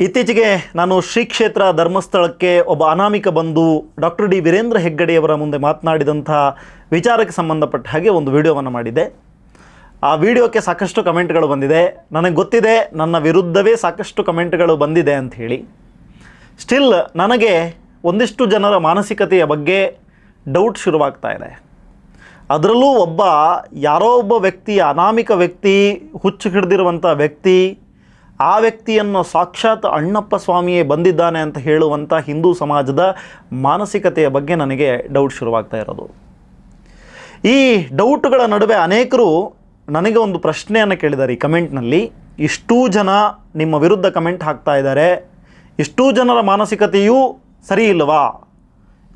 ಇತ್ತೀಚೆಗೆ ನಾನು ಶ್ರೀ ಕ್ಷೇತ್ರ ಧರ್ಮಸ್ಥಳಕ್ಕೆ ಒಬ್ಬ ಅನಾಮಿಕ ಬಂದು ಡಾಕ್ಟರ್ ಡಿ ವೀರೇಂದ್ರ ಹೆಗ್ಗಡೆಯವರ ಮುಂದೆ ಮಾತನಾಡಿದಂಥ ವಿಚಾರಕ್ಕೆ ಸಂಬಂಧಪಟ್ಟ ಹಾಗೆ ಒಂದು ವಿಡಿಯೋವನ್ನು ಮಾಡಿದೆ ಆ ವಿಡಿಯೋಕ್ಕೆ ಸಾಕಷ್ಟು ಕಮೆಂಟ್ಗಳು ಬಂದಿದೆ. ನನಗೆ ಗೊತ್ತಿದೆ ನನ್ನ ವಿರುದ್ಧವೇ ಸಾಕಷ್ಟು ಕಮೆಂಟ್ಗಳು ಬಂದಿದೆ ಅಂತ ಹೇಳಿ. ಸ್ಟಿಲ್ ನನಗೆ ಒಂದಿಷ್ಟು ಜನರ ಮಾನಸಿಕತೆಯ ಬಗ್ಗೆ ಡೌಟ್ ಶುರುವಾಗ್ತಾ ಇದೆ. ಅದರಲ್ಲೂ ಒಬ್ಬ ಯಾರೋ ಒಬ್ಬ ವ್ಯಕ್ತಿ ಅನಾಮಿಕ ವ್ಯಕ್ತಿ ಹುಚ್ಚು ಹಿಡಿದಿರುವಂಥ ವ್ಯಕ್ತಿ ಆ ವ್ಯಕ್ತಿಯನ್ನು ಸಾಕ್ಷಾತ್ ಅಣ್ಣಪ್ಪ ಸ್ವಾಮಿಯೇ ಬಂದಿದ್ದಾನೆ ಅಂತ ಹೇಳುವಂಥ ಹಿಂದೂ ಸಮಾಜದ ಮಾನಸಿಕತೆಯ ಬಗ್ಗೆ ನನಗೆ ಡೌಟ್ ಶುರುವಾಗ್ತಾ ಇರೋದು. ಈ ಡೌಟ್ಗಳ ನಡುವೆ ಅನೇಕರು ನನಗೆ ಒಂದು ಪ್ರಶ್ನೆಯನ್ನು ಕೇಳಿದ್ದಾರೆ ಈ ಕಮೆಂಟ್ನಲ್ಲಿ ಇಷ್ಟೂ ಜನ ನಿಮ್ಮ ವಿರುದ್ಧ ಕಮೆಂಟ್ ಹಾಕ್ತಾ ಇದ್ದಾರೆ. ಇಷ್ಟೂ ಜನರ ಮಾನಸಿಕತೆಯೂ ಸರಿ ಇಲ್ಲವಾ?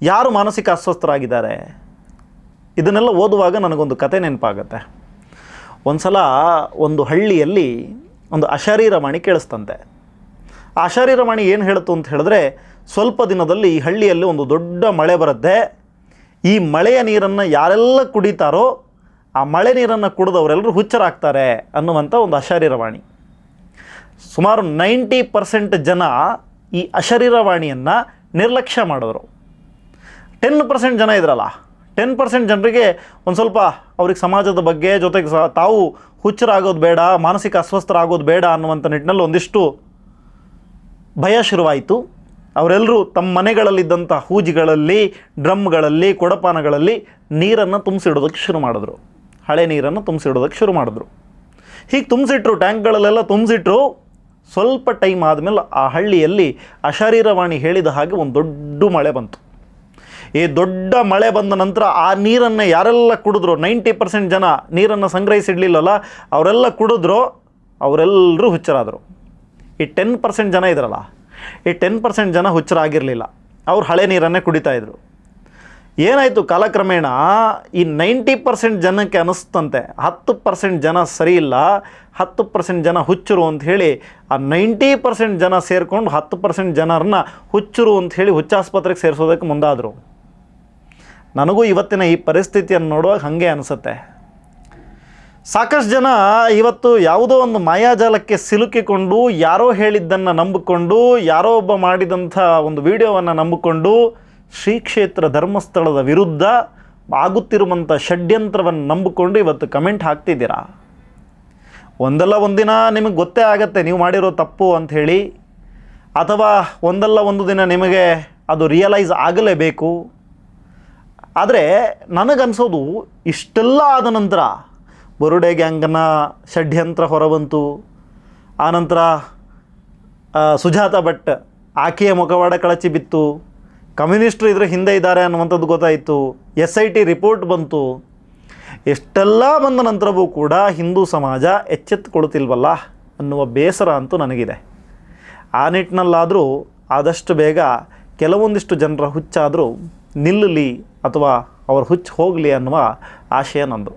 ಯಾರು ಮಾನಸಿಕ ಅಸ್ವಸ್ಥರಾಗಿದ್ದಾರೆ? ಇದನ್ನೆಲ್ಲ ಓದುವಾಗ ನನಗೊಂದು ಕತೆ ನೆನಪಾಗತ್ತೆ. ಒಂದು ಸಲ ಒಂದು ಹಳ್ಳಿಯಲ್ಲಿ ಒಂದು ಅಶರೀರವಾಣಿ ಕೇಳಿಸ್ತಂತೆ. ಆ ಏನು ಹೇಳ್ತು ಅಂತ ಹೇಳಿದ್ರೆ, ಸ್ವಲ್ಪ ದಿನದಲ್ಲಿ ಈ ಹಳ್ಳಿಯಲ್ಲಿ ಒಂದು ದೊಡ್ಡ ಮಳೆ ಬರುತ್ತೆ ಈ ಮಳೆಯ ನೀರನ್ನು ಯಾರೆಲ್ಲ ಕುಡಿತಾರೋ, ಆ ಮಳೆ ನೀರನ್ನು ಕುಡಿದವರೆಲ್ಲರೂ ಹುಚ್ಚರಾಗ್ತಾರೆ ಅನ್ನುವಂಥ ಒಂದು ಅಶರೀರವಾಣಿ ಸುಮಾರು ನೈಂಟಿ ಪರ್ಸೆಂಟ್ ಜನ ಈ ಅಶರೀರವಾಣಿಯನ್ನು ನಿರ್ಲಕ್ಷ್ಯ ಮಾಡಿದ್ರು. ಟೆನ್ ಪರ್ಸೆಂಟ್ ಜನ ಇದ್ರಲ್ಲ ಟೆನ್ ಪರ್ಸೆಂಟ್ ಜನರಿಗೆ ಒಂದು ಸ್ವಲ್ಪ ಅವ್ರಿಗೆ ಸಮಾಜದ ಬಗ್ಗೆ ಜೊತೆಗೆ ಸಹ ತಾವು ಹುಚ್ಚರಾಗೋದು ಬೇಡ, ಮಾನಸಿಕ ಅಸ್ವಸ್ಥರಾಗೋದು ಬೇಡ ಅನ್ನುವಂಥ ನಿಟ್ಟಿನಲ್ಲಿ ಒಂದಿಷ್ಟು ಭಯ ಶುರುವಾಯಿತು. ಅವರೆಲ್ಲರೂ ತಮ್ಮ ಮನೆಗಳಲ್ಲಿದ್ದಂಥ ಹೂಜಿಗಳಲ್ಲಿ, ಡ್ರಮ್ಗಳಲ್ಲಿ, ಕೊಡಪಾನಗಳಲ್ಲಿ ನೀರನ್ನು ತುಂಬಿಸಿಡೋದಕ್ಕೆ ಶುರು ಮಾಡಿದ್ರು. ಹಳೆ ನೀರನ್ನು ತುಂಬಿಸಿಡೋದಕ್ಕೆ ಶುರು ಮಾಡಿದ್ರು. ಹೀಗೆ ತುಂಬಿಸಿಟ್ರು, ಟ್ಯಾಂಕ್ಗಳಲ್ಲೆಲ್ಲ ತುಂಬಿಸಿಟ್ರು. ಸ್ವಲ್ಪ ಟೈಮ್ ಆದಮೇಲೆ ಆ ಹಳ್ಳಿಯಲ್ಲಿ ಅಶರೀರವಾಣಿ ಹೇಳಿದ ಹಾಗೆ ಒಂದು ದೊಡ್ಡ ಮಳೆ ಬಂತು. ಈ ದೊಡ್ಡ ಮಳೆ ಬಂದ ನಂತರ ಆ ನೀರನ್ನು ಯಾರೆಲ್ಲ ಕುಡಿದ್ರು? ನೈಂಟಿ ಪರ್ಸೆಂಟ್ ಜನ ನೀರನ್ನು ಸಂಗ್ರಹಿಸಿಡ್ಲಿಲ್ಲಲ್ಲ, ಅವರೆಲ್ಲ ಕುಡಿದ್ರು ಅವರೆಲ್ಲರೂ ಹುಚ್ಚರಾದರು. ಈ ಟೆನ್ ಪರ್ಸೆಂಟ್ ಜನ ಇದ್ರಲ್ಲ, ಈ ಟೆನ್ ಪರ್ಸೆಂಟ್ ಜನ ಹುಚ್ಚರಾಗಿರಲಿಲ್ಲ. ಅವ್ರು ಹಳೆ ನೀರನ್ನೇ ಕುಡಿತಾ ಇದ್ರು. ಏನಾಯಿತು ಕಾಲಕ್ರಮೇಣ ಈ ನೈಂಟಿ ಪರ್ಸೆಂಟ್ ಜನಕ್ಕೆ ಅನ್ನಿಸ್ತಂತೆ, ಹತ್ತು ಪರ್ಸೆಂಟ್ ಜನ ಸರಿ ಇಲ್ಲ ಹತ್ತು ಪರ್ಸೆಂಟ್ ಜನ ಹುಚ್ಚರು ಅಂತ ಹೇಳಿ ಆ ನೈಂಟಿ ಪರ್ಸೆಂಟ್ ಜನ ಸೇರಿಕೊಂಡು ಹತ್ತು ಪರ್ಸೆಂಟ್ ಜನರನ್ನ ಹುಚ್ಚರು ಅಂತ ಹೇಳಿ ಹುಚ್ಚಾಸ್ಪತ್ರೆಗೆ ಸೇರಿಸೋದಕ್ಕೆ ಮುಂದಾದರು. ನನಗೂ ಇವತ್ತಿನ ಈ ಪರಿಸ್ಥಿತಿಯನ್ನು ನೋಡುವಾಗ ಹಾಗೆ ಅನಿಸುತ್ತೆ. ಸಾಕಷ್ಟು ಜನ ಇವತ್ತು ಯಾವುದೋ ಒಂದು ಮಾಯಾಜಾಲಕ್ಕೆ ಸಿಲುಕಿಕೊಂಡು, ಯಾರೋ ಹೇಳಿದ್ದನ್ನು ನಂಬಿಕೊಂಡು, ಯಾರೋ ಒಬ್ಬ ಮಾಡಿದಂಥ ಒಂದು ವಿಡಿಯೋವನ್ನು ನಂಬಿಕೊಂಡು ಶ್ರೀ ಕ್ಷೇತ್ರ ಧರ್ಮಸ್ಥಳದ ವಿರುದ್ಧ ಆಗುತ್ತಿರುವಂಥ ಷಡ್ಯಂತ್ರವನ್ನು ನಂಬಿಕೊಂಡು ಇವತ್ತು ಕಮೆಂಟ್ ಹಾಕ್ತಿದ್ದೀರಾ? ಒಂದಲ್ಲ ಒಂದಿನ ನಿಮಗೆ ಗೊತ್ತೇ ಆಗತ್ತೆ ನೀವು ಮಾಡಿರೋ ತಪ್ಪು ಅಂತ ಹೇಳಿ. ಅಥವಾ ಒಂದಲ್ಲ ಒಂದು ದಿನ ನಿಮಗೆ ಅದು ರಿಯಲೈಸ್ ಆಗಲೇಬೇಕು. ಆದರೆ ನನಗನ್ಸೋದು ಇಷ್ಟೆಲ್ಲ ಆದ ನಂತರ ಬರುಡೆ ಗ್ಯಾಂಗನ ಷಡ್ಯಂತ್ರ ಹೊರಬಂತು. ಆನಂತರ ಸುಜಾತ ಭಟ್ ಆಕೆಯ ಮುಖವಾಡ ಕಳಚಿ ಬಿತ್ತು. ಕಮ್ಯುನಿಸ್ಟ್ರು ಇದ್ರ ಹಿಂದೆ ಇದ್ದಾರೆ ಅನ್ನುವಂಥದ್ದು ಗೊತ್ತಾಯಿತು. ಎಸ್ ಐ ಟಿ ರಿಪೋರ್ಟ್ ಬಂತು. ಎಷ್ಟೆಲ್ಲ ಬಂದ ನಂತರವೂ ಕೂಡ ಹಿಂದೂ ಸಮಾಜ ಎಚ್ಚೆತ್ತುಕೊಳ್ತಿಲ್ವಲ್ಲ ಅನ್ನುವ ಬೇಸರ ಅಂತೂ ನನಗಿದೆ. ಆ ನಿಟ್ಟಿನಲ್ಲಾದರೂ ಆದಷ್ಟು ಬೇಗ ಕೆಲವೊಂದಿಷ್ಟು ಜನರ ಹುಚ್ಚಾದರೂ ನಿಲ್ಲಲಿ ಅಥವಾ ಅವರ ಹುಚ್ಚು ಹೋಗಲಿ ಅನ್ನುವ ಆಶಯ ನಂದು.